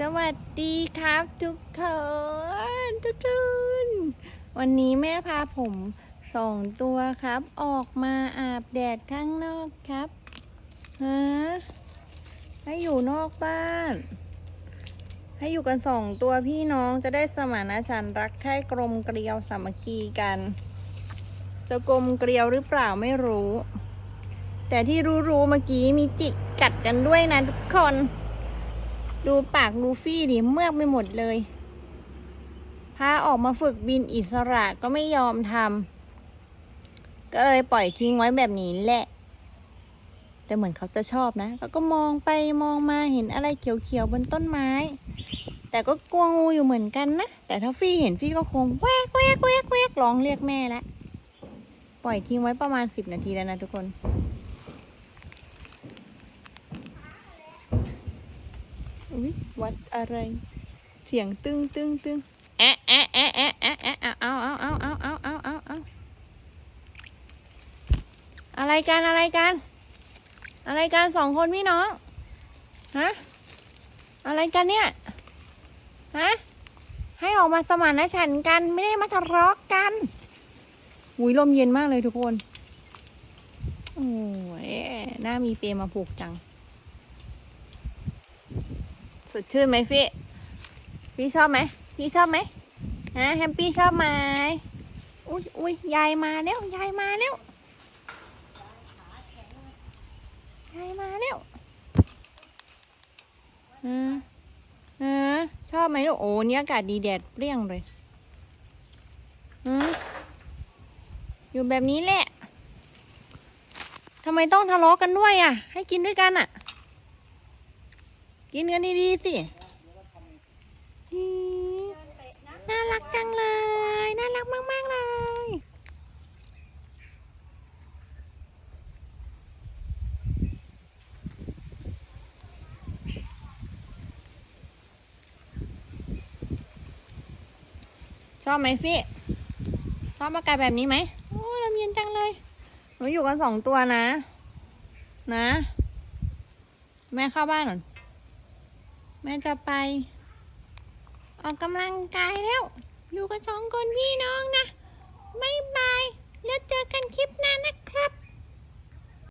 สวัสดีครับทุกคนทุกคนวันนี้แม่พาผมสองตัวครับ ออกมาอาบแดดข้างนอกครับฮะให้อยู่นอกบ้าน ให้อยู่กันสองตัวพี่น้องจะได้สมานฉันท์รักใคร่กลมเกลียวสามัคคีกัน จะกลมเกลียวหรือเปล่าไม่รู้ แต่ที่รู้ๆเมื่อกี้มีจิกกัดกันด้วยนะทุกคน ดูปากลูฟี่ดิเมือกไปหมดเลย พาออกมาฝึกบินอิสระก็ไม่ยอมทำก็เลยปล่อยทิ้งไว้แบบนี้แหละ แต่เหมือนเขาจะชอบนะแล้วก็มองไปมองมาเห็นอะไรเขียวๆบนต้นไม้ แต่ก็กลัวงูอยู่เหมือนกันนะ แต่ถ้าฟี่เห็นฟี่ก็คงแวกแวกแวกแวกร้องเรียกแม่แล้วปล่อยทิ้งไว้ประมาณสิบนาทีแล้วนะทุกคน อุ๊ยวัดอะไร เสียงตึ้งตึ้งตึ้งแอะแอะแอะแอะแอะแอะเอาเอาเอาเอาเอาเอาเอาเอาอะไรกันอะไรกัน อะไรกันสองคนพี่น้องฮะอะไรกันเนี่ยฮะให้ออกมาสมานฉันกันไม่ได้มาทะเลาะกันหุยลมเย็นมากเลยทุกคนโอ้ยน่ามีเปรมาผูกจัง สดชื่นไหมพี่พี่ชอบไหมพี่ชอบไหมฮะแฮมปี้ชอบไหมอุ้ยอุ้ยยายมาแล้วยายมาแล้วยายมาแล้วฮะฮะชอบไหมลูกโอ้เนี่ยอากาศดีแดดเปรี้ยงเลยฮะอยู่แบบนี้แหละทำไมต้องทะเลาะกันด้วยอะ ให้กินด้วยกันอะ กินกันดีๆสิ น่ารักจังเลย น่ารักมากๆเลย ชอบไหมฟี่ ชอบอากาศแบบนี้ไหมโอ้ลมเย็นจังเลย หนูอยู่กันสองตัวนะ นะ แม่เข้าบ้านก่อน แม่จะไป ออกกำลังกายแล้ว อยู่กับสองคนพี่น้องนะบ๊ายบาย แล้วเจอกันคลิปหน้านะครับ